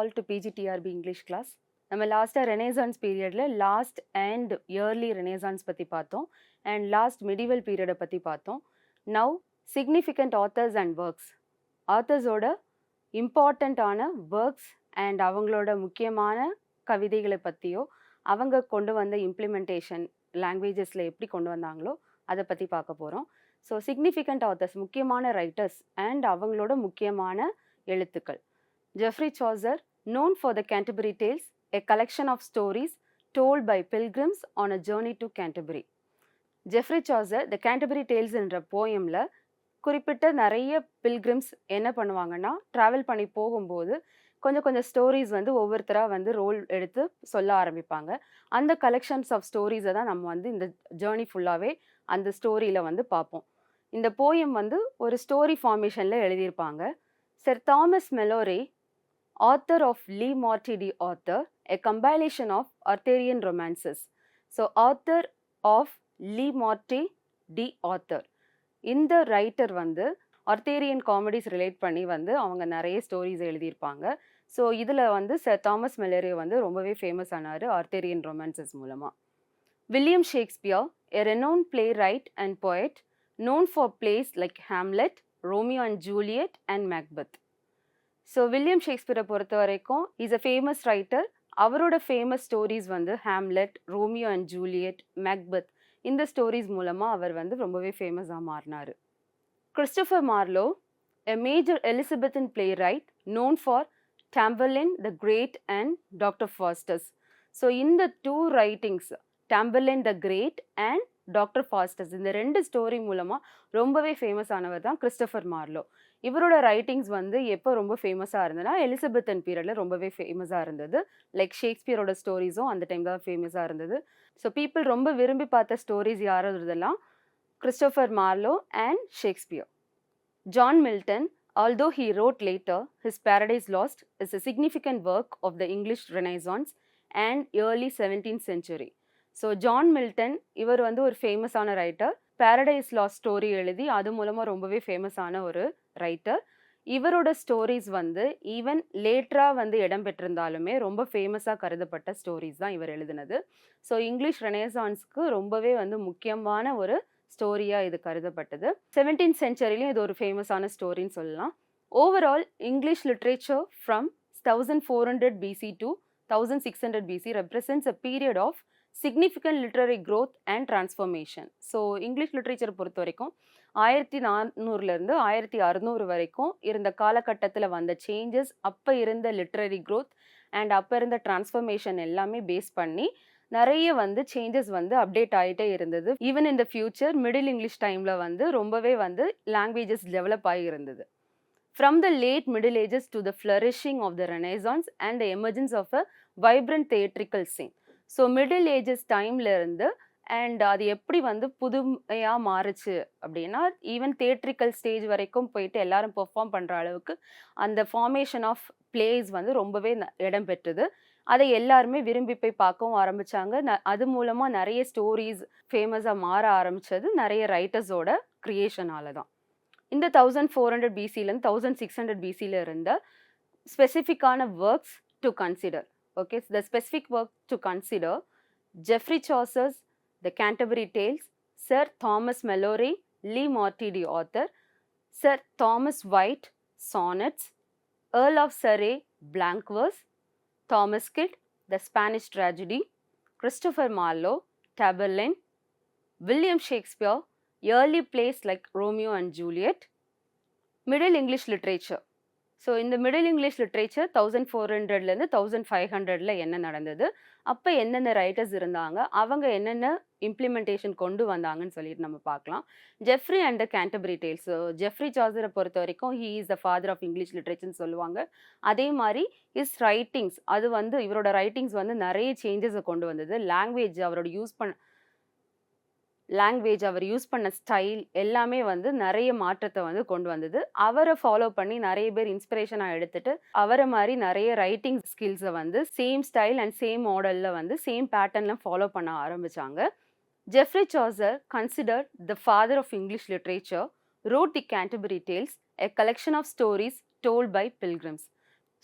All to PGTRB English class நம்ம லாஸ்ட்டாக Renaissance பீரியடில் லாஸ்ட் அண்ட் இயர்லி ரெனேசான்ஸ் பற்றி பார்த்தோம். அண்ட் லாஸ்ட் மிடிவல் பீரியடை பற்றி பார்த்தோம். Now significant authors and works ஆத்தர்ஸோட இம்பார்ட்டண்ட்டான ஒர்க்ஸ் அண்ட் அவங்களோட முக்கியமான கவிதைகளை பற்றியோ அவங்க கொண்டு வந்த இம்ப்ளிமெண்டேஷன் லாங்குவேஜஸில் எப்படி கொண்டு வந்தாங்களோ அதை பற்றி பார்க்க போகிறோம் ஸோ சிக்னிஃபிகண்ட் ஆத்தர்ஸ் முக்கியமான ரைட்டர்ஸ் அண்ட் அவங்களோட முக்கியமான எழுத்துக்கள். Geoffrey Chaucer known for the Canterbury Tales, a collection of stories told by pilgrims on a journey to Canterbury. Geoffrey Chaucer the Canterbury Tales என்ற போயமில் குறிப்பிட்ட நிறைய பில்கிரிம்ஸ் என்ன பண்ணுவாங்கன்னா ட்ராவல் பண்ணி போகும்போது கொஞ்சம் கொஞ்சம் ஸ்டோரிஸ் வந்து ஒவ்வொருத்தராக வந்து ரோல் எடுத்து சொல்ல ஆரம்பிப்பாங்க. அந்த கலெக்ஷன்ஸ் ஆஃப் ஸ்டோரிஸை தான் நம்ம வந்து இந்த ஜேர்னி ஃபுல்லாகவே அந்த ஸ்டோரியில் வந்து பார்ப்போம். இந்த போயம் வந்து ஒரு ஸ்டோரி ஃபார்மேஷனில் எழுதியிருப்பாங்க. Sir Thomas Malory author of Lee Mortidy author, a compilation of Arthurian romances. So, author of Lee Morty d'Arthur இந்த ரைட்டர் வந்து அர்த்தேரியன் காமெடிஸ் ரிலேட் பண்ணி வந்து அவங்க நிறைய ஸ்டோரிஸ் எழுதியிருப்பாங்க. ஸோ இதில் வந்து சர் தாமஸ் மெலரே வந்து ரொம்பவே ஃபேமஸ் ஆனார் ஆர்த்தேரியன் ரொமான்சஸ் மூலமாக William Shakespeare a renowned playwright and poet known for plays like Hamlet Romeo and Juliet and Macbeth so William ஷேக்ஸ்பியரை பொறுத்த வரைக்கும் இஸ் அ ஃபேமஸ் ரைட்டர் அவரோட ஃபேமஸ் ஸ்டோரிஸ் வந்து Hamlet Romeo and Juliet Macbeth இந்த stories மூலமாக அவர் வந்து ரொம்பவே ஃபேமஸாக மாறினார். Christopher Marlowe a major Elizabethan playwright known for Tamburlaine the Great and Doctor Faustus so இந்த two writings Tamburlaine the Great and Doctor Faustus இந்த ரெண்டு ஸ்டோரி மூலமாக ரொம்பவே ஃபேமஸ் ஆனவர் தான் கிறிஸ்டோஃபர் மார்லோ இவரோட ரைட்டிங்ஸ் வந்து எப்போ ரொம்ப ஃபேமஸாக இருந்ததுன்னா எலிசபெத்தன் பீரியடில் ரொம்பவே ஃபேமஸாக இருந்தது. லைக் ஷேக்ஸ்பியரோட ஸ்டோரிஸும் அந்த டைம் தான் ஃபேமஸாக இருந்தது. ஸோ பீப்புள் ரொம்ப விரும்பி பார்த்த stories யாரோடதெல்லாம் Christopher Marlowe and Shakespeare John Milton although he wrote later his Paradise Lost is a significant work of the English Renaissance and early seventeen century so John Milton இவர் வந்து ஒரு ஃபேமஸான writer paradise loss story எழுதி அது மூலமாக ரொம்பவே ஃபேமஸான ஒரு ரைட்டர் இவரோட ஸ்டோரிஸ் வந்து ஈவன் லேட்டராக வந்து இடம் பெற்றிருந்தாலுமே ரொம்ப ஃபேமஸாக கருதப்பட்ட ஸ்டோரிஸ் தான் இவர் எழுதினது. ஸோ இங்கிலீஷ் ரெனேசான்ஸ்க்கு ரொம்பவே வந்து முக்கியமான ஒரு ஸ்டோரியாக இது கருதப்பட்டது. செவன்டீன் சென்ச்சுரிலையும் இது ஒரு ஃபேமஸான ஸ்டோரின்னு சொல்லலாம். Overall English literature from thousand four hundred BC to thousand six hundred BC represents a period of significant literary growth and transformation so English literature பொறுத்த வரைக்கும் ஆயிரத்தி நானூறுலேருந்து ஆயிரத்தி அறுநூறு வரைக்கும் இருந்த காலகட்டத்தில் வந்த சேஞ்சஸ் அப்போ இருந்த லிட்ரரி க்ரோத் அண்ட் அப்போ இருந்த டிரான்ஸ்ஃபர்மேஷன் எல்லாமே பேஸ் பண்ணி நிறைய வந்து சேஞ்சஸ் வந்து அப்டேட் ஆகிட்டே இருந்தது. ஈவன் இந்த ஃபியூச்சர் மிடில் இங்கிலீஷ் டைமில் வந்து ரொம்பவே வந்து லாங்குவேஜஸ் டெவலப் ஆகி இருந்தது. From the late Middle Ages to the flourishing of the Renaissance and the emergence of a vibrant theatrical scene so Middle Ages டைம்ல இருந்து அண்ட் அது எப்படி வந்து புதுமையாக மாறுச்சு அப்படின்னா ஈவன் தேட்ரிக்கல் ஸ்டேஜ் வரைக்கும் போயிட்டு எல்லாரும் பெர்ஃபார்ம் பண்ணுற அளவுக்கு அந்த ஃபார்மேஷன் ஆஃப் பிளேஸ் வந்து ரொம்பவே இடம் பெற்றது. அதை எல்லாருமே விரும்பி போய் பார்க்கவும் ஆரம்பித்தாங்க ந அது மூலமாக நிறைய ஸ்டோரிஸ் ஃபேமஸாக மாற ஆரம்பித்தது நிறைய ரைட்டர்ஸோட க்ரியேஷனால தான். இந்த தௌசண்ட் ஃபோர் ஹண்ட்ரட் பிசிலேருந்து தௌசண்ட் சிக்ஸ் ஹண்ட்ரட் பிசியில் இருந்த ஸ்பெசிஃபிக்கான works to consider okay the specific work to consider Geoffrey sauces the canterbury tales sir thomas mallory lee mortidy author sir thomas white sonnets earl of surrey blank verse thomas kidd the spanish tragedy christopher marlowe tamerlane william shakespeare early plays like romeo and juliet middle english literature so இந்த Middle English literature thousand four ஹண்ட்ரட்லேருந்து thousand five ஹண்ட்ரடில் என்ன நடந்தது அப்போ எந்தெந்த writers இருந்தாங்க அவங்க என்னென்ன இம்ப்ளிமெண்டேஷன் கொண்டு வந்தாங்கன்னு சொல்லிட்டு நம்ம பார்க்கலாம். Geoffrey and the Canterbury Tales Geoffrey சார்ஜரை பொறுத்த வரைக்கும் he is the father of English லிட்ரேச்சர்னு சொல்லுவாங்க. அதே மாதிரி இஸ் ரைட்டிங்ஸ் அது வந்து இவரோட ரைட்டிங்ஸ் வந்து நிறைய சேஞ்சஸை கொண்டு வந்தது. லாங்குவேஜ் அவரோட யூஸ் பண்ண லாங்குவேஜ் அவர் யூஸ் பண்ண ஸ்டைல் எல்லாமே வந்து நிறைய மாற்றத்தை வந்து கொண்டு வந்தது. அவரை ஃபாலோ பண்ணி நிறைய பேர் இன்ஸ்பிரேஷனாக எடுத்துட்டு அவரை மாதிரி நிறைய ரைட்டிங் ஸ்கில்ஸை வந்து சேம் ஸ்டைல் அண்ட் சேம் மாடலில் வந்து சேம் பேட்டர்னில் ஃபாலோ பண்ண ஆரம்பித்தாங்க Geoffrey Chaucer consider the father of English literature wrote the Canterbury Tales a collection of stories told by pilgrims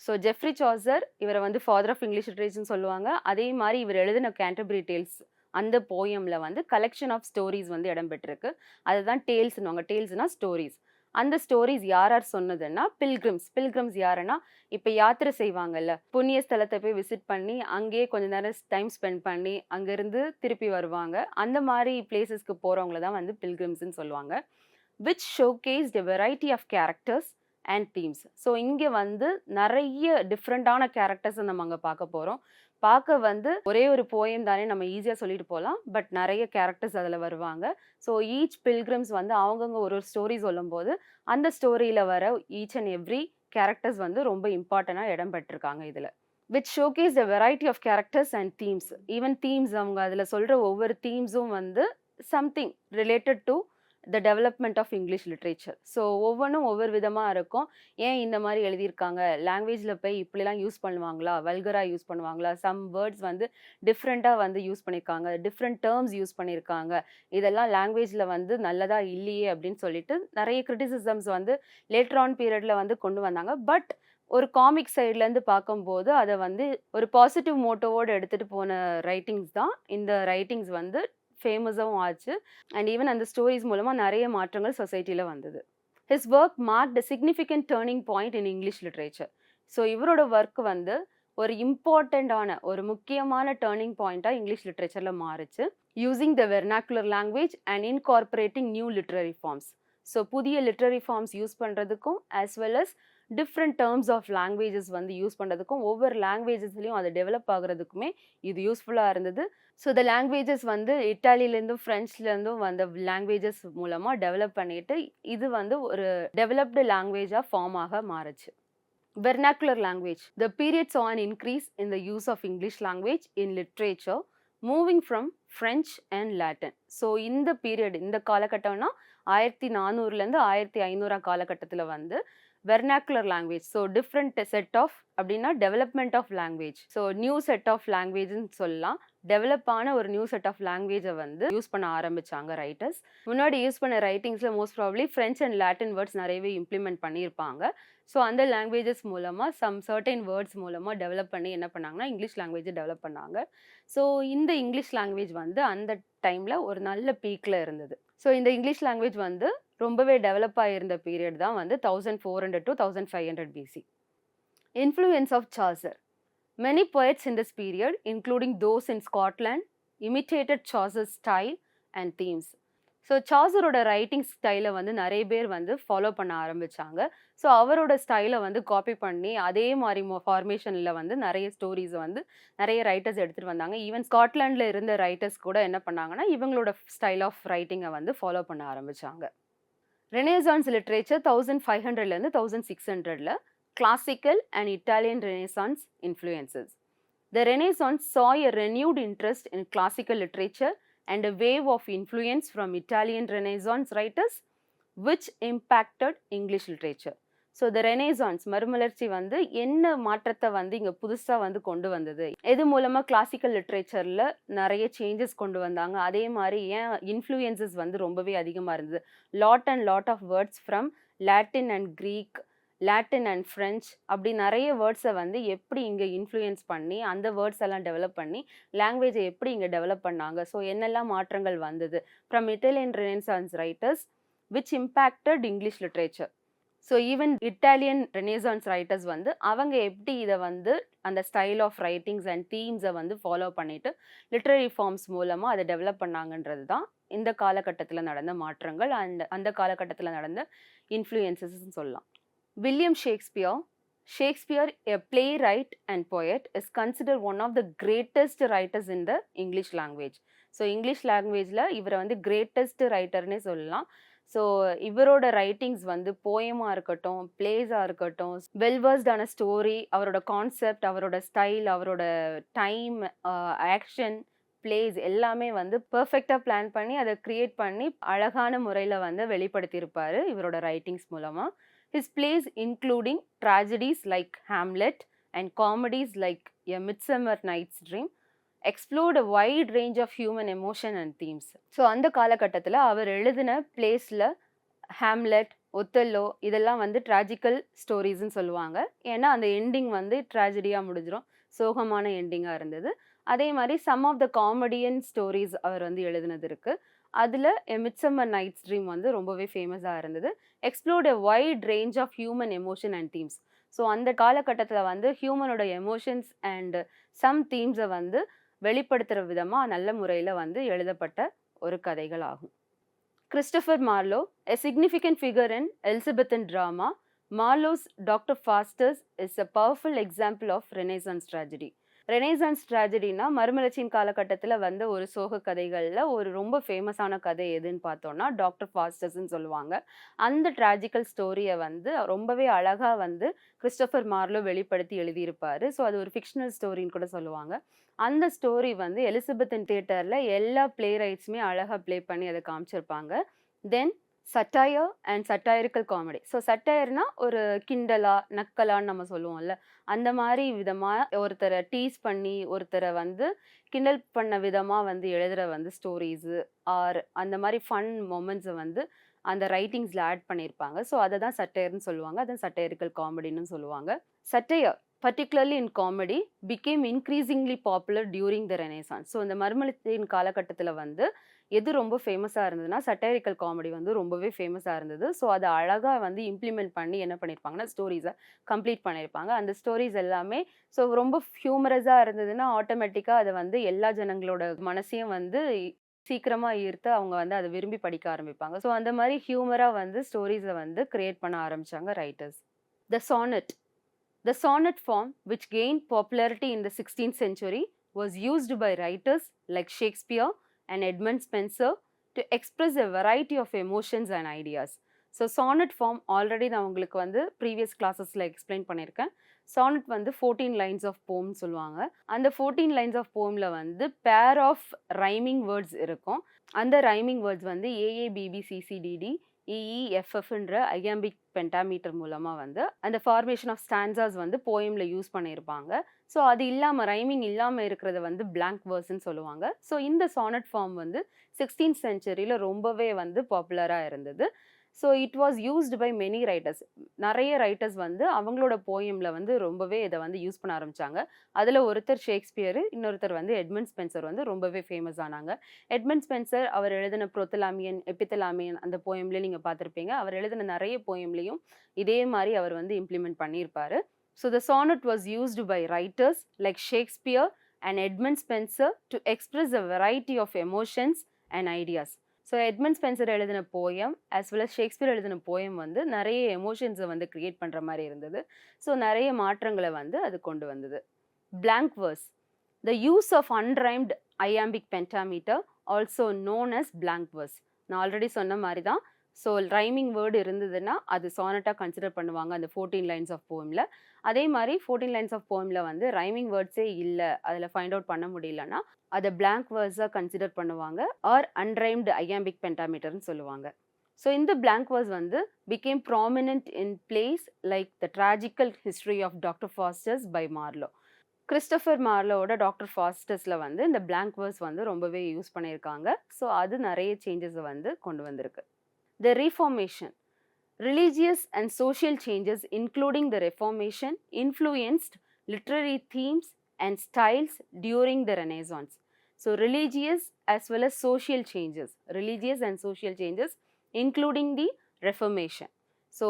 so Geoffrey Chaucer இவரை வந்து ஃபாதர் ஆஃப் இங்கிலீஷ் லிட்ரேச்சர்னு சொல்லுவாங்க. அதே மாதிரி இவர் எழுதின கேண்டபரி டேல்ஸ் அந்த போயமில் வந்து கலெக்ஷன் ஆஃப் ஸ்டோரிஸ் வந்து இடம்பெற்றிருக்கு அதுதான் டேல்ஸ்னுவாங்க டேல்ஸ்னால் ஸ்டோரிஸ் அந்த ஸ்டோரிஸ் யார் யார் சொன்னதுன்னா பில்கிரிம்ஸ் பில்கிரிம்ஸ் யாருன்னா இப்போ யாத்திரை செய்வாங்கல்ல புண்ணிய ஸ்தலத்தை போய் விசிட் பண்ணி அங்கேயே கொஞ்ச நேரம் டைம் ஸ்பெண்ட் பண்ணி அங்கேருந்து திருப்பி வருவாங்க. அந்த மாதிரி பிளேசஸ்க்கு போகிறவங்கள தான் வந்து பில்கிரிம்ஸ்னு சொல்லுவாங்க which showcase a variety of characters and themes so இங்கே வந்து நிறைய டிஃப்ரெண்ட்டான கேரக்டர்ஸை நம்ம அங்கே பார்க்க போகிறோம் பார்க்க வந்து ஒரே ஒரு போயம் தானே நம்ம ஈஸியாக சொல்லிட்டு போகலாம் பட் நிறைய கேரக்டர்ஸ் அதில் வருவாங்க. ஸோ ஈச் பில்கிரிம்ஸ் வந்து அவங்கவுங்க ஒரு ஒரு ஸ்டோரி சொல்லும்போது அந்த ஸ்டோரியில் வர ஈச் அண்ட் எவ்ரி கேரக்டர்ஸ் வந்து ரொம்ப இம்பார்ட்டண்ட்டாக இடம் பெற்றிருக்காங்க இதில். Which showcase the variety of characters and themes even themes அவங்க அதில் சொல்கிற ஒவ்வொரு தீம்ஸும் வந்து something related to the development of English literature so ஒவ்வொன்றும் ஒவ்வொரு விதமாக இருக்கும். ஏன் இந்த மாதிரி எழுதியிருக்காங்க? லாங்குவேஜில் போய் இப்படிலாம் யூஸ் பண்ணுவாங்களா? வல்கராக யூஸ் பண்ணுவாங்களா? சம் வேர்ட்ஸ் வந்து டிஃப்ரெண்ட்டாக வந்து யூஸ் பண்ணியிருக்காங்க. டிஃப்ரெண்ட் டேர்ம்ஸ் யூஸ் பண்ணியிருக்காங்க. இதெல்லாம் லாங்குவேஜில் வந்து நல்லதாக இல்லையே அப்படின்னு சொல்லிட்டு நிறைய கிரிட்டிசிசம்ஸ் வந்து லேட்டர் ஆன் பீரியடில் வந்து கொண்டு வந்தாங்க. பட் ஒரு காமிக் சைட்லேருந்து பார்க்கும்போது அதை வந்து ஒரு பாசிட்டிவ் மோட்டோவோடு எடுத்துகிட்டு போன ரைட்டிங்ஸ் தான். இந்த ரைட்டிங்ஸ் வந்து ஃபேமஸாகவும் ஆச்சு. அண்ட் ஈவன் அந்த ஸ்டோரிஸ் மூலமாக நிறைய மாற்றங்கள் சொசைட்டியில் வந்தது. His work mark the significant turning point in English literature so இவரோட ஒர்க் வந்து ஒரு இம்பார்ட்டண்ட்டான ஒரு முக்கியமான டேர்னிங் பாயிண்ட்டாக இங்கிலீஷ் லிட்ரேச்சரில் மாறுச்சு. Using the vernacular language and incorporating new literary forms so புதிய லிட்ரரி ஃபார்ம்ஸ் யூஸ் பண்ணுறதுக்கும் as well as different terms of languages வந்து யூஸ் பண்ணுறதுக்கும் ஒவ்வொரு லாங்குவேஜஸ்லையும் அது டெவலப் ஆகுறதுக்குமே இது யூஸ்ஃபுல்லாக இருந்தது. ஸோ த லாங்குவேஜஸ் வந்து இட்டாலியிலேருந்தும் ஃப்ரெஞ்ச்லேருந்தும் வந்த லாங்குவேஜஸ் மூலமாக டெவலப் பண்ணிட்டு இது வந்து ஒரு டெவலப்டு லாங்குவேஜாக ஃபார்ம் ஆக மாறுச்சு. Vernacular language the period an increase increase in the use of English language in moving from French and Latin so இந்த பீரியட் இந்த காலகட்டம்னா ஆயிரத்தி நானூறுலேருந்து ஆயிரத்தி ஐநூறாம் காலகட்டத்தில் வந்து vernacular language so different set of அப்படின்னா development of language so new set of லாங்குவேஜ்னு சொல்லலாம். டெவலப் ஆன ஒரு நியூ செட் ஆஃப் லாங்குவேஜை வந்து யூஸ் பண்ண ஆரம்பிச்சாங்க ரைட்டர்ஸ் முன்னாடி யூஸ் பண்ண ரைட்டிங்ஸில் most probably French and Latin words நிறையவே இம்ப்ளிமெண்ட் பண்ணியிருப்பாங்க. ஸோ அந்த லாங்குவேஜஸ் மூலமாக சம் சர்டைன் வேர்ட்ஸ் மூலமாக டெவலப் பண்ணி என்ன பண்ணாங்கன்னா இங்கிலீஷ் லாங்குவேஜை டெவலப் பண்ணாங்க. ஸோ இந்த இங்கிலீஷ் லாங்குவேஜ் வந்து அந்த டைமில் ஒரு நல்ல பீக்கில் இருந்தது. ஸோ இந்த இங்கிலீஷ் லாங்குவேஜ் வந்து ரொம்பவே டெவலப் ஆகியிருந்த பீரியட் தான் வந்து thousand four hundred to thousand five hundred BC influence of Chaucer many poets in this period including those in Scotland imitated Chaucer's style and themes. So சாசரோட writing ஸ்டைலை வந்து நிறைய பேர் வந்து follow பண்ண ஆரம்பித்தாங்க ஸோ அவரோட ஸ்டைலை வந்து காப்பி பண்ணி அதே மாதிரி ஃபார்மேஷனில் வந்து நிறைய ஸ்டோரிஸை வந்து நிறைய ரைட்டர்ஸ் எடுத்துகிட்டு வந்தாங்க. ஈவன் ஸ்காட்லாண்டில் இருந்த ரைட்டர்ஸ் கூட என்ன பண்ணாங்கன்னா இவங்களோட ஸ்டைல் ஆஃப் ரைட்டிங்கை வந்து ஃபாலோ பண்ண ஆரம்பித்தாங்க ரெனேசான்ஸ் லிட்ரேச்சர் தௌசண்ட் ஃபைவ் ஹண்ட்ரட்லேருந்து தௌசண்ட் சிக்ஸ் ஹண்ட்ரடில் classical and Italian Renaissance influences the Renaissance saw a renewed interest in classical literature and a wave of influence from Italian Renaissance writers, which impacted English literature. So the Renaissance மறுமலர்ச்சி வந்து என்ன மாற்றத்தை வந்து இங்கே புதுசாக வந்து கொண்டு வந்தது? எது மூலமாக கிளாசிக்கல் லிட்ரேச்சரில் நிறைய சேஞ்சஸ் கொண்டு வந்தாங்க? அதே மாதிரி ஏன் இன்ஃப்ளூயன்சஸ் வந்து ரொம்பவே அதிகமாக இருந்தது? Lot and lot of words from Latin and Greek Latin and French அப்படி நிறைய வேர்ட்ஸை வந்து எப்படி இங்கே இன்ஃப்ளூயன்ஸ் பண்ணி அந்த வேர்ட்ஸ் எல்லாம் டெவலப் பண்ணி லாங்குவேஜை எப்படி இங்கே டெவலப் பண்ணாங்க? ஸோ என்னெல்லாம் மாற்றங்கள் வந்தது? From Italian Renaissance writers which impacted English literature so even Italian Renaissance writers வந்து அவங்க எப்படி இதை வந்து அந்த ஸ்டைல் ஆஃப் ரைட்டிங்ஸ் அண்ட் தீம்ஸை வந்து ஃபாலோ பண்ணிவிட்டு லிட்ரரி ஃபார்ம்ஸ் மூலமாக அதை டெவலப் பண்ணாங்கன்றது தான் இந்த காலகட்டத்தில் நடந்த மாற்றங்கள் அண்ட் அந்த காலகட்டத்தில் நடந்த இன்ஃப்ளூயன்சஸ்ன்னு சொல்லலாம். William Shakespeare, Shakespeare, a playwright and poet, is considered one of the greatest writers in the English language. So English லாங்குவேஜில் இவரை வந்து கிரேட்டஸ்ட் ரைட்டர்னே சொல்லலாம். ஸோ இவரோட ரைட்டிங்ஸ் வந்து போயமாக இருக்கட்டும் பிளேஸாக இருக்கட்டும் வெல்வர்ஸ்டான ஸ்டோரி அவரோட கான்செப்ட் அவரோட ஸ்டைல் அவரோட டைம் ஆக்ஷன் பிளேஸ் எல்லாமே வந்து பர்ஃபெக்டாக பிளான் பண்ணி அதை க்ரியேட் பண்ணி அழகான முறையில் வந்து வெளிப்படுத்தியிருப்பார் இவரோட ரைட்டிங்ஸ் மூலமாக His plays, including tragedies like Hamlet and comedies like A Midsummer Night's Dream, explored wide range of human emotion and themes so அந்த காலகட்டத்தில் அவர் எழுதின பிளேஸில் ஹேம்லெட் ஒத்தல்லோ இதெல்லாம் வந்து ட்ராஜிக்கல் ஸ்டோரிஸ்ன்னு சொல்லுவாங்க. ஏன்னா அந்த எண்டிங் வந்து ட்ராஜடியாக முடிஞ்சிடும் சோகமான எண்டிங்காக இருந்தது. அதே மாதிரி some of the comedian stories அவர் வந்து எழுதினது இருக்குது அதில் எ மிட்சம்மர் நைட்ஸ் ட்ரீம் வந்து ரொம்பவே ஃபேமஸாக இருந்தது. Explored a wide range of human emotion and themes so அந்த காலகட்டத்தில் வந்து ஹியூமனோட எமோஷன்ஸ் அண்ட் சம் தீம்ஸை வந்து வெளிப்படுத்துகிற விதமாக நல்ல முறையில் வந்து எழுதப்பட்ட ஒரு கதைகள் ஆகும். Christopher Marlowe a significant figure in Elizabethan drama Marlowe's Doctor Faustus is a powerful example of Renaissance tragedy Renaissance ட்ராஜடினா மறுமலர்ச்சியின் காலகட்டத்தில் வந்த ஒரு சோக கதைகளில் ஒரு ரொம்ப ஃபேமஸான கதை எதுன்னு பார்த்தோம்னா டாக்டர் ஃபாஸ்டர்ஸ்ன்னு சொல்லுவாங்க. அந்த ட்ராஜிக்கல் ஸ்டோரியை வந்து ரொம்பவே அழகாக வந்து கிறிஸ்டோஃபர் மார்லோ வெளிப்படுத்தி எழுதியிருப்பார். ஸோ அது ஒரு ஃபிக்ஷனல் ஸ்டோரின்னு கூட சொல்லுவாங்க. அந்த ஸ்டோரி வந்து எலிசபெத்தன் தியேட்டரில் எல்லா பிளே ரைட்ஸுமே அழகாக ப்ளே பண்ணி அதை காமிச்சிருப்பாங்க. Then satire and satirical comedy so சட்டையர்னா ஒரு கிண்டலா நக்கலான்னு நம்ம சொல்லுவோம்ல. அந்த மாதிரி விதமாக ஒருத்தரை டீஸ் பண்ணி ஒருத்தரை வந்து கிண்டல் பண்ண விதமாக வந்து எழுதுகிற வந்து ஸ்டோரிஸு ஆர் அந்த மாதிரி ஃபன் மொமெண்ட்ஸை வந்து அந்த ரைட்டிங்ஸில் ஆட் பண்ணியிருப்பாங்க ஸோ அதை தான் சட்டையர்னு சொல்லுவாங்க. அதை சட்டையரிக்கல் காமெடின்னு சொல்லுவாங்க. Satire particularly in comedy became increasingly popular during the Renaissance so இந்த மர்மலத்தின் காலகட்டத்தில் வந்து எது ரொம்ப ஃபேமஸாக இருந்ததுன்னா சட்டரிக்கல் காமெடி வந்து ரொம்பவே ஃபேமஸாக இருந்தது. ஸோ அதை அழகாக வந்து இம்ப்ளிமெண்ட் பண்ணி என்ன பண்ணியிருப்பாங்கன்னா ஸ்டோரிஸை கம்ப்ளீட் பண்ணியிருப்பாங்க அந்த ஸ்டோரிஸ் எல்லாமே ஸோ ரொம்ப ஹியூமரஸாக இருந்ததுன்னா ஆட்டோமேட்டிக்காக அதை வந்து எல்லா ஜனங்களோட மனசையும் வந்து சீக்கிரமாக ஈர்த்து அவங்க வந்து அதை விரும்பி படிக்க ஆரம்பிப்பாங்க. ஸோ அந்த மாதிரி ஹியூமராக வந்து ஸ்டோரிஸை வந்து கிரியேட் பண்ண ஆரம்பித்தாங்க writers. The sonnet. The sonnet form which gain popularity in the sixteenth century was used by writers like Shakespeare and Edmund Spencer to express a variety of emotions and ideas. So sonnet form already நான் உங்களுக்கு வந்து previous கிளாஸஸில் explain பண்ணியிருக்கேன் sonnet வந்து fourteen lines of poem சொல்லுவாங்க. அந்த fourteen lines of போமில் வந்து pair of rhyming words இருக்கும். அந்த ரைமிங் வேர்ட்ஸ் வந்து ஏஏபிபிசிசிடிடி இஇஎஃப்எஃப்ன்ற ஐயாம்பிக் பென்டாமீட்டர் மூலமாக வந்து அந்த ஃபார்மேஷன் ஆஃப் ஸ்டான்சாஸ் வந்து போயமில் யூஸ் பண்ணியிருப்பாங்க ஸோ அது இல்லாமல் ரைமிங் இல்லாமல் இருக்கிறத வந்து பிளாங்க் வேர்ஸ்ன்னு சொல்லுவாங்க. ஸோ இந்த சானட் ஃபார்ம் வந்து சிக்ஸ்டீன்த் சென்ச்சுரியில் ரொம்பவே வந்து பாப்புலராக இருந்தது. So it was used by many writers நிறைய ரைட்டர்ஸ் வந்து அவங்களோட போயமில் வந்து ரொம்பவே இதை வந்து யூஸ் பண்ண ஆரம்பித்தாங்க அதில் ஒருத்தர் ஷேக்ஸ்பியர் இன்னொருத்தர் வந்து எட்மண்ட் ஸ்பென்சர் வந்து ரொம்பவே ஃபேமஸ் ஆனாங்க. எட்மண்ட் ஸ்பென்சர் அவர் எழுதின புரோத்தலாமியன் எப்பித்தலாமியன் அந்த போயம்லேயே நீங்கள் பார்த்துருப்பீங்க. அவர் எழுதின நிறைய போயம்லேயும் இதே மாதிரி அவர் வந்து இம்ப்ளிமெண்ட் பண்ணியிருப்பார். So the sonnet was used by writers like Shakespeare and Edmund Spenser to express a variety of emotions and ideas so Edmund Spenser எழுதின poem as well as Shakespeare எழுதின போயம் வந்து நிறைய எமோஷன்ஸை வந்து க்ரியேட் பண்ணுற மாதிரி இருந்தது. ஸோ நிறைய மாற்றங்களை வந்து அது கொண்டு வந்தது. Blank verse the use of unrhymed iambic pentameter also known as blank verse நான் ஆல்ரெடி சொன்ன மாதிரி தான் ஸோ ரைமிங் வேர்டு இருந்ததுன்னா அது சானட்டாக கன்சிடர் பண்ணுவாங்க அந்த ஃபோர்டீன் லைன்ஸ் ஆஃப் போமில் அதே மாதிரி ஃபோர்டீன் லைன்ஸ் ஆஃப் போமில் வந்து ரைமிங் வேர்ட்ஸே இல்லை அதில் ஃபைண்ட் அவுட் பண்ண முடியலன்னா அதை பிளாங்க் வேர்ட்ஸாக கன்சிடர் பண்ணுவாங்க ஆர் அன்ரைம்டு ஐயாம்பிக் பென்டாமீட்டர்னு சொல்லுவாங்க. ஸோ இந்த பிளாங்க் வேர்ஸ் வந்து became prominent in plays like the tragical history of Doctor Faustus by Marlowe Christopher மார்லோட Doctor ஃபாஸ்டர்ஸில் வந்து இந்த பிளாங்க் வேர்ஸ் வந்து ரொம்பவே யூஸ் பண்ணியிருக்காங்க. ஸோ அது நிறைய சேஞ்சஸை வந்து கொண்டு வந்திருக்கு. The Reformation religious and social changes, including the Reformation, influenced literary themes and styles during the Renaissance. So, religious as well as social changes, religious and social changes, including the Reformation. So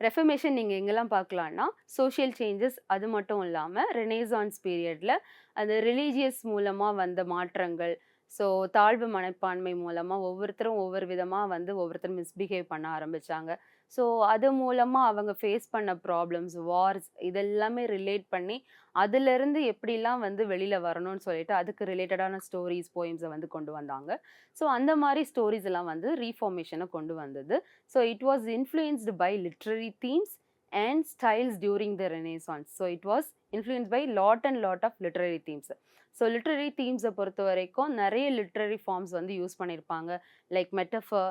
Reformation நீங்கள் எங்கெல்லாம் பார்க்கலான்னா social changes அது மட்டும் இல்லாமல் Renaissance பீரியடில் அந்த religious மூலமாக வந்த மாற்றங்கள் ஸோ தாழ்வு மனப்பான்மை மூலமாக ஒவ்வொருத்தரும் ஒவ்வொரு விதமாக வந்து ஒவ்வொருத்தரும் மிஸ்பிஹேவ் பண்ண ஆரம்பித்தாங்க ஸோ அது மூலமாக அவங்க ஃபேஸ் பண்ண ப்ராப்ளம்ஸ் வார்ஸ் இதெல்லாமே ரிலேட் பண்ணி அதுலேருந்து எப்படிலாம் வந்து வெளியில் வரணும்னு சொல்லிட்டு அதுக்கு ரிலேட்டடான ஸ்டோரிஸ் போயிம்ஸை வந்து கொண்டு வந்தாங்க. ஸோ அந்த மாதிரி ஸ்டோரிஸ் எல்லாம் வந்து ரீஃபார்மேஷனை கொண்டு வந்தது. So it was influenced by literary themes and styles during the Renaissance so it was influence by lot and lot of literary themes so literary தீம்ஸை பொறுத்த வரைக்கும் நிறைய லிட்ரரி ஃபார்ம்ஸ் வந்து யூஸ் பண்ணியிருப்பாங்க லைக் மெட்டஃபர்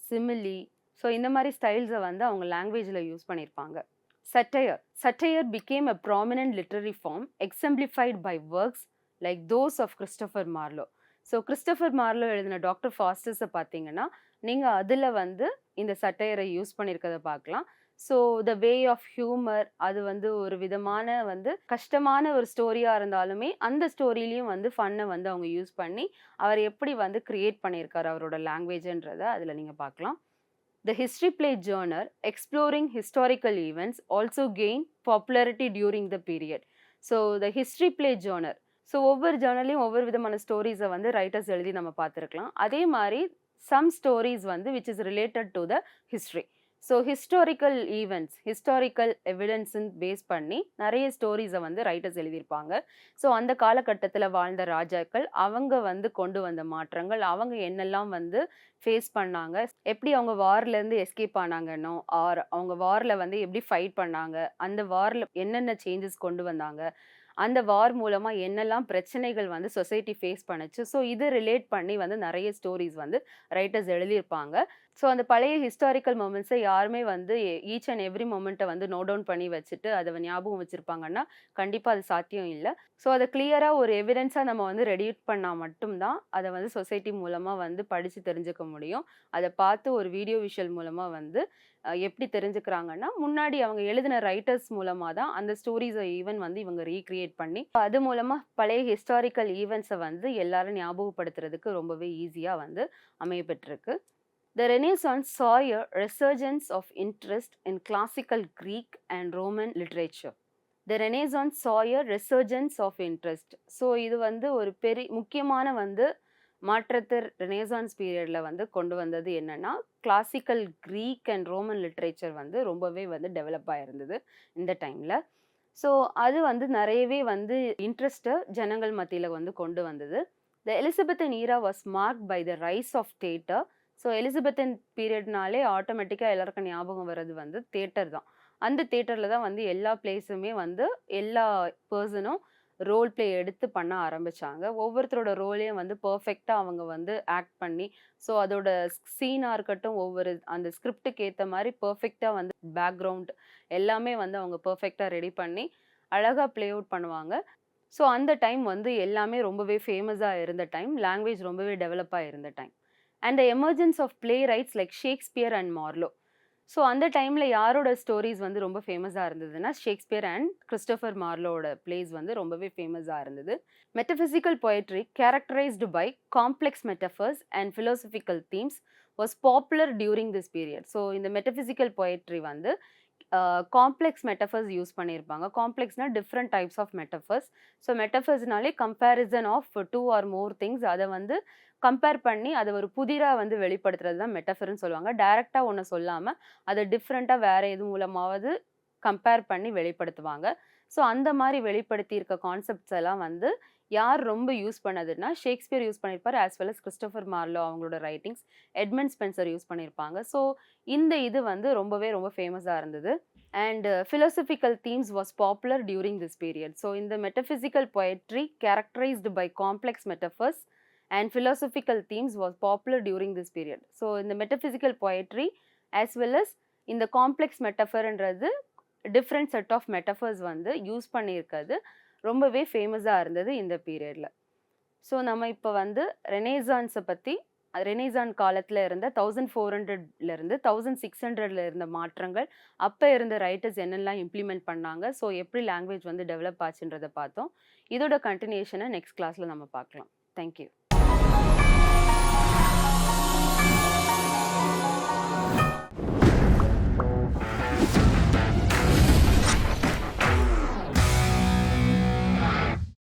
சிமிலி ஸோ இந்த மாதிரி ஸ்டைல்ஸை வந்து அவங்க லாங்குவேஜில் யூஸ் பண்ணியிருப்பாங்க satire satire became a prominent literary form exemplified by works like those of Christopher Marlowe so Christopher Marlowe எழுதின டாக்டர் ஃபாஸ்டர்ஸை பார்த்தீங்கன்னா நீங்கள் அதில் வந்து இந்த சட்டையரை யூஸ் பண்ணியிருக்கிறத பார்க்கலாம். So the way of humour அது வந்து ஒரு விதமான வந்து கஷ்டமான ஒரு ஸ்டோரியாக இருந்தாலுமே அந்த ஸ்டோரிலையும் வந்து ஃபன்னை வந்து அவங்க யூஸ் பண்ணி அவர் எப்படி வந்து கிரியேட் பண்ணியிருக்காரு அவரோட லாங்குவேஜ்ன்றதை அதில் நீங்கள் பார்க்கலாம். The history play genre exploring historical events also gain popularity during the period so the history play genre so ஒவ்வொரு ஜேர்னலையும் ஒவ்வொரு விதமான ஸ்டோரிஸை வந்து ரைட்டர்ஸ் எழுதி நம்ம பார்த்துருக்கலாம். அதே மாதிரி சம் ஸ்டோரிஸ் வந்து which is related to the history so historical events historical எவிடன்ஸுன்னு base பண்ணி நிறைய ஸ்டோரிஸை வந்து ரைட்டர்ஸ் எழுதியிருப்பாங்க. ஸோ அந்த காலகட்டத்தில் வாழ்ந்த ராஜாக்கள் அவங்க வந்து கொண்டு வந்த மாற்றங்கள் அவங்க என்னெல்லாம் வந்து ஃபேஸ் பண்ணாங்க எப்படி அவங்க வார்லேருந்து எஸ்கேப் ஆனாங்கன்னோ ஆர் அவங்க வாரில் வந்து எப்படி ஃபைட் பண்ணாங்க அந்த வாரில் என்னென்ன சேஞ்சஸ் கொண்டு வந்தாங்க அந்த வார் மூலமாக என்னெல்லாம் பிரச்சனைகள் வந்து சொசைட்டி ஃபேஸ் பண்ணுச்சு. ஸோ இது ரிலேட் பண்ணி வந்து நிறைய ஸ்டோரிஸ் வந்து ரைட்டர்ஸ் எழுதியிருப்பாங்க. ஸோ அந்த பழைய ஹிஸ்டாரிக்கல் மூமெண்ட்ஸை யாருமே வந்து ஈச் அண்ட் எவ்ரி மூமெண்ட்டை வந்து நோட் டவுன் பண்ணி வச்சுட்டு அதை ஞாபகம் வச்சுருப்பாங்கன்னா கண்டிப்பாக அது சாத்தியம் இல்லை. ஸோ அதை கிளியராக ஒரு எவிடன்ஸாக நம்ம வந்து ரெடியூட் பண்ணால் மட்டும்தான் அதை வந்து சொசைட்டி மூலமாக வந்து படித்து தெரிஞ்சுக்க முடியும். அதை பார்த்து ஒரு வீடியோ விஷுவல் மூலமாக வந்து எப்படி தெரிஞ்சுக்கிறாங்கன்னா முன்னாடி அவங்க எழுதின ரைட்டர்ஸ் மூலமாக தான் அந்த ஸ்டோரிஸை ஈவன் வந்து இவங்க ரீக்ரியேட் பண்ணி அது மூலமாக பழைய ஹிஸ்டாரிக்கல் ஈவெண்ட்ஸை வந்து எல்லாரும் ஞாபகப்படுத்துறதுக்கு ரொம்பவே ஈஸியாக வந்து அமையப்பட்டிருக்கு The Renaissance saw a resurgence of interest in classical Greek and Roman literature. The Renaissance saw a resurgence of so இது வந்து ஒரு பெரிய முக்கியமான வந்து மாற்றத்தை ரெனேசான்ஸ் பீரியடில் வந்து கொண்டு வந்தது என்னென்னா classical Greek and Roman literature வந்து ரொம்பவே வந்து டெவலப் ஆகிருந்தது இந்த டைமில் ஸோ அது வந்து நிறையவே வந்து இன்ட்ரெஸ்ட்டை ஜனங்கள் மத்தியில் வந்து கொண்டு வந்தது. The Elizabethan era was mark by the rise of theatre so Elizabethan பீரியட்னாலே ஆட்டோமேட்டிக்காக எல்லாருக்கும் ஞாபகம் வர்றது வந்து தேட்டர் தான். அந்த தேட்டரில் தான் வந்து எல்லா பிளேஸுமே வந்து எல்லா பர்சனும் ரோல் ப்ளே எடுத்து பண்ண ஆரம்பித்தாங்க ஒவ்வொருத்தரோட ரோலையும் வந்து பர்ஃபெக்டாக அவங்க வந்து ஆக்ட் பண்ணி ஸோ அதோட சீனாக இருக்கட்டும் ஒவ்வொரு அந்த ஸ்கிரிப்டுக்கு ஏற்ற மாதிரி பர்ஃபெக்டாக வந்து பேக்ரவுண்ட் எல்லாமே வந்து அவங்க பர்ஃபெக்டாக ரெடி பண்ணி அழகாக ப்ளே அவுட் பண்ணுவாங்க. ஸோ அந்த டைம் வந்து எல்லாமே ரொம்பவே ஃபேமஸாக இருந்த டைம் லாங்குவேஜ் ரொம்பவே டெவலப்பாக இருந்த time and the emergence of playwrights like Shakespeare and Marlowe so அந்த டைமில் யாரோட ஸ்டோரிஸ் வந்து ரொம்ப ஃபேமஸாக இருந்ததுன்னா ஷேக்ஸ்பியர் அண்ட் கிறிஸ்டோஃபர் மார்லோட பிளேஸ் வந்து ரொம்பவே ஃபேமஸாக இருந்தது. Metaphysical poetry characterised by complex metaphors and philosophical themes was popular during this period so இந்த மெட்டஃபிசிக்கல் பொயட்ரி வந்து காம்ப்ளெக்ஸ் மெட்டஃபர்ஸ் யூஸ் பண்ணியிருப்பாங்க காம்ப்ளெக்ஸ்னால் different types of metaphors so மெட்டஃபர்ஸ்னாலே comparison of two or more things அதை வந்து compare பண்ணி அதை ஒரு புதிராக வந்து வெளிப்படுத்துறது தான் மெட்டஃபர்னு சொல்லுவாங்க. டைரெக்டாக ஒன்று சொல்லாமல் அதை டிஃப்ரெண்ட்டாக வேறு எது மூலமாவது கம்பேர் பண்ணி வெளிப்படுத்துவாங்க. ஸோ அந்த மாதிரி வெளிப்படுத்தி இருக்க கான்செப்ட்ஸ் எல்லாம் வந்து யார் ரொம்ப யூஸ் பண்ணதுன்னா ஷேக்ஸ்பியர் யூஸ் பண்ணியிருப்பார் as well as Christopher Marlowe அவங்களோட ரைட்டிங்ஸ் எட்மண்ட் ஸ்பென்சர் யூஸ் பண்ணியிருப்பாங்க. ஸோ இந்த இது வந்து ரொம்பவே ரொம்ப ஃபேமஸாக இருந்தது. And philosophical themes was popular during this period so இந்த metaphysical poetry characterised by complex metaphors and philosophical themes was popular during this period so இந்த metaphysical poetry as well as இந்த காம்ப்ளெக்ஸ் மெட்டஃபர்ன்றது டிஃப்ரெண்ட் செட் ஆஃப் மெட்டஃபர்ஸ் வந்து use பண்ணியிருக்கிறது. ரொம்பவே ஃபேமஸாக இருந்தது இந்த பீரியடில் ஸோ நம்ம இப்போ வந்து ரெனேசான்ஸை பற்றி ரெனேசான் காலத்தில் இருந்த தௌசண்ட் ஃபோர் ஹண்ட்ரட்லேருந்து தௌசண்ட் சிக்ஸ் ஹண்ட்ரட்ல இருந்த மாற்றங்கள் அப்போ இருந்த ரைட்டர்ஸ் என்னெல்லாம் இம்ப்ளிமெண்ட் பண்ணாங்க ஸோ எப்படி லாங்குவேஜ் வந்து டெவலப் ஆச்சுன்றதை பார்த்தோம். இதோட கண்டினியூஷனை நெக்ஸ்ட் கிளாஸில் நம்ம பார்க்கலாம். தேங்க்யூ